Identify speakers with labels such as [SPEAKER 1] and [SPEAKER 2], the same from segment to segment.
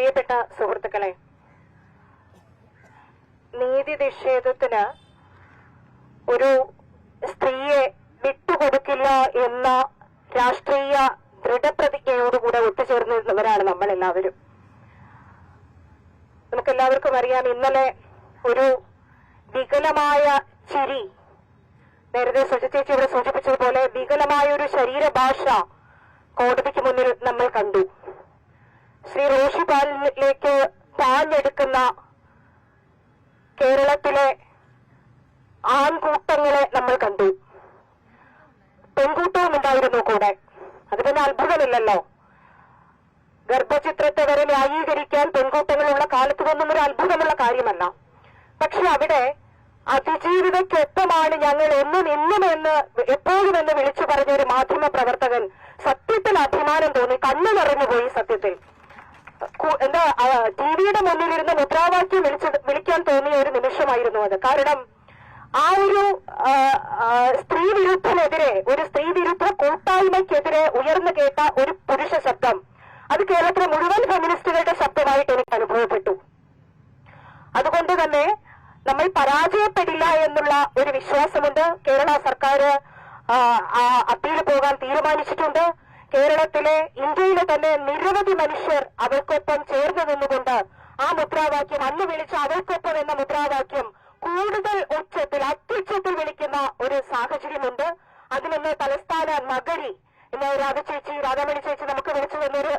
[SPEAKER 1] പ്രിയപ്പെട്ട സുഹൃത്തുക്കളെ നീതി നിഷേധത്തിന് ഒരു സ്ത്രീയെ വിട്ടുകൊടുക്കില്ല എന്ന രാഷ്ട്രീയ ദൃഢപ്രതിജ്ഞയോടുകൂടെ ഒത്തുചേർന്നിരുന്നവരാണ് നമ്മൾ എല്ലാവരും നമുക്കെല്ലാവർക്കും അറിയാം ഇന്നലെ ഒരു വികലമായ ചിരി നേരത്തെ സുജ ചേച്ചി ഇവിടെ സൂചിപ്പിച്ചതുപോലെ വികലമായ ഒരു ശരീരഭാഷ കോടതിക്ക് മുന്നിൽ നമ്മൾ കണ്ടു. ശ്രീ റോഷി പാലിലേക്ക് പാഞ്ഞെടുക്കുന്ന കേരളത്തിലെ ആൺകൂട്ടങ്ങളെ നമ്മൾ കണ്ടു. പെൺകൂട്ടവും ഉണ്ടായിരുന്നു കൂടെ. അത് പിന്നെ അത്ഭുതമില്ലല്ലോ. ഗർഭചിത്രത്തെ വരെ ന്യായീകരിക്കാൻ പെൺകൂട്ടങ്ങളുള്ള കാലത്ത് ഒന്നും ഒരു അത്ഭുതമുള്ള കാര്യമല്ല. പക്ഷെ അവിടെ അതിജീവിതയ്ക്കൊപ്പമാണ് ഞങ്ങൾ എന്നും ഇന്നും എന്ന് എപ്പോഴും എന്ന് വിളിച്ചു പറഞ്ഞ ഒരു മാധ്യമ പ്രവർത്തകൻ സത്യത്തിൽ അഭിമാനം തോന്നി കണ്ണു നിറഞ്ഞുപോയി സത്യത്തിൽ. കു- ടി വിയുടെ മുന്നിലിരുന്ന് മുദ്രാവാക്യം വിളിക്കാൻ തോന്നിയ ഒരു നിമിഷമായിരുന്നു അത്. കാരണം ആ ഒരു സ്ത്രീ വിരുദ്ധനെതിരെ ഒരു സ്ത്രീ വിരുദ്ധ കൂട്ടായ്മയ്ക്കെതിരെ ഉയർന്നു കേട്ട ഒരു പുരുഷ ശബ്ദം അത് കേരളത്തിലെ മുഴുവൻ ഫെമിനിസ്റ്റുകളുടെ ശബ്ദമായിട്ട് എനിക്ക് അനുഭവപ്പെട്ടു. അതുകൊണ്ട് തന്നെ നമ്മൾ പരാജയപ്പെടില്ല എന്നുള്ള ഒരു വിശ്വാസമുണ്ട്. കേരള സർക്കാർ അപ്പീൽ പോകാൻ തീരുമാനിച്ചിട്ടുണ്ട്. കേരളത്തിലെ ഇന്ത്യയിലെ തന്നെ നിരവധി മനുഷ്യർ അവർക്കൊപ്പം ചേർന്ന് നിന്നുകൊണ്ട് ആ മുദ്രാവാക്യം അന്ന് വിളിച്ച അവർക്കൊപ്പം എന്ന മുദ്രാവാക്യം കൂടുതൽ ഉച്ചത്തിൽ അത്യുച്ചത്തിൽ വിളിക്കുന്ന ഒരു സാഹചര്യമുണ്ട്. അതിനൊന്ന് തലസ്ഥാന നഗരി ഇന്ന് രാധചേച്ചി രാധാമണി ചേച്ചി നമുക്ക് വിളിച്ചു തന്നൊരു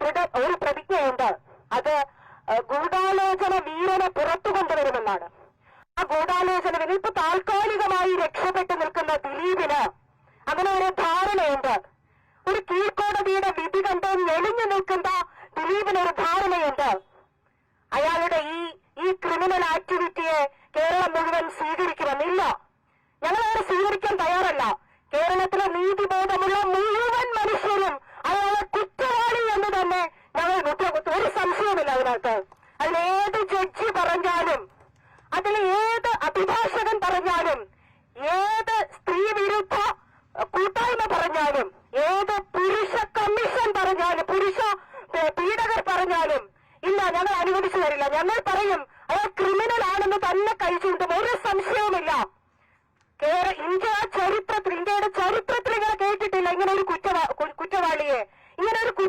[SPEAKER 1] ദൃഢ ഒരു പ്രതിജ്ഞയുണ്ട്. അത് ഗൂഢാലോചന വീരനെ പുറത്തു കൊണ്ടുവരുമെന്നാണ്. ആ ഗൂഢാലോചന ഇപ്പൊ താൽക്കാലികമായി രക്ഷപ്പെട്ടു നിൽക്കുന്ന ദിലീപിന് അങ്ങനെ ഒരു ധാരണയുണ്ട്. ഒരു കീഴ്ക്കോടതിയുടെ വിധി കണ്ട് നെളിഞ്ഞു നിൽക്കുന്ന ദിലീപിന് ഒരു ധാരണയുണ്ട്. അയാളുടെ ഈ ഈ ക്രിമിനൽ ആക്ടിവിറ്റിയെ കേരളം മുഴുവൻ സ്വീകരിക്കണമെന്നില്ല ഞങ്ങൾ അവരെ സ്വീകരിക്കാൻ തയ്യാറല്ല. കേരളത്തിലെ നീതിബോധമുള്ള മുഴുവൻ മനുഷ്യരും അയാളെ കുറ്റവാളി എന്ന് തന്നെ ഞങ്ങൾ മുദ്രകുത്തും ഒരു സംശയമില്ല അതിനകത്ത്. അതിലേത് ജഡ്ജി പറഞ്ഞാലും അതിൽ ഏത് അഭിഭാഷകൻ പറഞ്ഞാലും ഏത് സ്ത്രീ വിരുദ്ധ കൂട്ടായ്മ പറഞ്ഞാലും ഏത്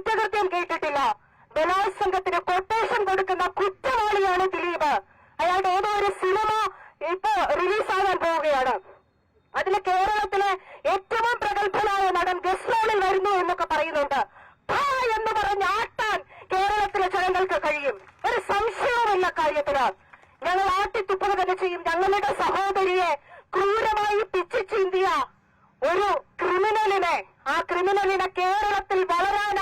[SPEAKER 1] കുറ്റകൃത്യം കേട്ടിട്ടില്ല. ബലാത്സംഗത്തിന് കൊട്ടേഷൻ കൊടുക്കുന്ന കുറ്റവാളിയാണ് ദിലീപ്. അയാളുടെ ഏതോ ഒരു സിനിമ ഇപ്പൊ റിലീസാകാൻ പോവുകയാണ്. അതിൽ കേരളത്തിലെ ഏറ്റവും പ്രഗത്ഭനായ നടൻ ഗസ്റോളിൽ വരുന്നു എന്നൊക്കെ പറയുന്നുണ്ട്. എന്ന് പറഞ്ഞ് ആട്ടാൻ കേരളത്തിലെ ജനങ്ങൾക്ക് കഴിയും. ഒരു സംശയവുമില്ല കാര്യത്തിൽ ഞങ്ങൾ ആട്ടിത്തുപ്പുക തന്നെ ചെയ്യും. ഞങ്ങളുടെ സഹോദരിയെ ക്രൂരമായി പിച്ചു ചീന്തിയ ഒരു ക്രിമിനലിനെ ആ ക്രിമിനലിനെ കേരളത്തിൽ അനുവദിക്കില്ല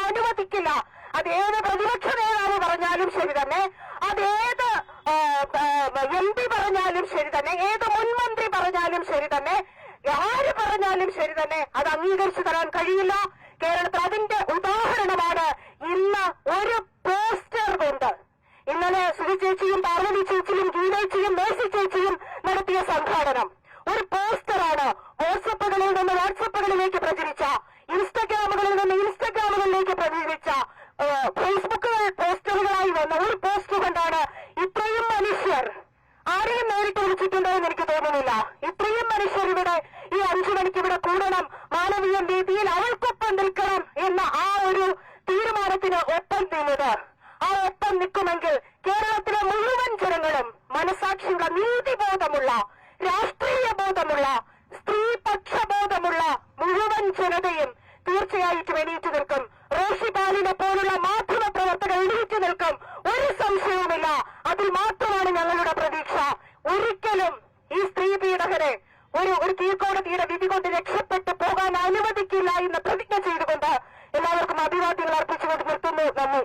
[SPEAKER 1] അത് ഏത് പ്രതിപക്ഷ നേതാവ് പറഞ്ഞാലും ശരി തന്നെ. അതേത് എം പി പറഞ്ഞാലും ശരി തന്നെ. ഏത് മുൻമന്ത്രി പറഞ്ഞാലും ശരി തന്നെ. ആര് പറഞ്ഞാലും ശരി തന്നെ. അത് അംഗീകരിച്ചു തരാൻ കഴിയില്ല. കേരളത്തിൽ അതിന്റെ ഉദാഹരണമാണ് ഇന്ന് ഒരു പോസ്റ്റർ കൊണ്ട്. ഇന്നലെ സുധി ചേച്ചിയും പാർവതി ചേച്ചിയും ഗീതേച്ചിയും മേഴ്സി ചേച്ചിയും നടത്തിയ സംഘാടനം. ഫേസ്ബുക്കുകൾ പോസ്റ്ററുകളായി വന്ന ഒരു പോസ്റ്റ് കൊണ്ടാണ് ഇത്രയും മനുഷ്യർ ആരെയും നേരിട്ട് വിളിച്ചിട്ടുണ്ടോ എന്ന് എനിക്ക് തോന്നുന്നില്ല. ഇത്രയും മനുഷ്യർ ഇവിടെ ഈ അഞ്ചു മണിക്ക് ഇവിടെ കൂടണം മാനവീയ രീതിയിൽ അവൾക്കൊപ്പം നിൽക്കണം എന്ന ആ ഒരു തീരുമാനത്തിന് ഒപ്പം നിന്നത്. ആ ഒപ്പം നിൽക്കുമെങ്കിൽ കേരളത്തിലെ മുഴുവൻ ജനങ്ങളും മനസാക്ഷിയുള്ള നീതിബോധമുള്ള രാഷ്ട്രീയ ബോധമുള്ള സ്ത്രീപക്ഷബോധമുള്ള മുഴുവൻ ജനതയും തീർച്ചയായിട്ടും എണീറ്റ് ഒരു ഒരു കീഴ്ക്കോടതിയുടെ വിധി കൊണ്ട് രക്ഷപ്പെട്ടു പോകാൻ അനുവദിക്കില്ല എന്ന് പ്രതിജ്ഞ ചെയ്തുകൊണ്ട് എല്ലാവർക്കും അഭിവാദ്യങ്ങൾ അർപ്പിച്ചുകൊണ്ട് നിർത്തുന്നു. നന്ദി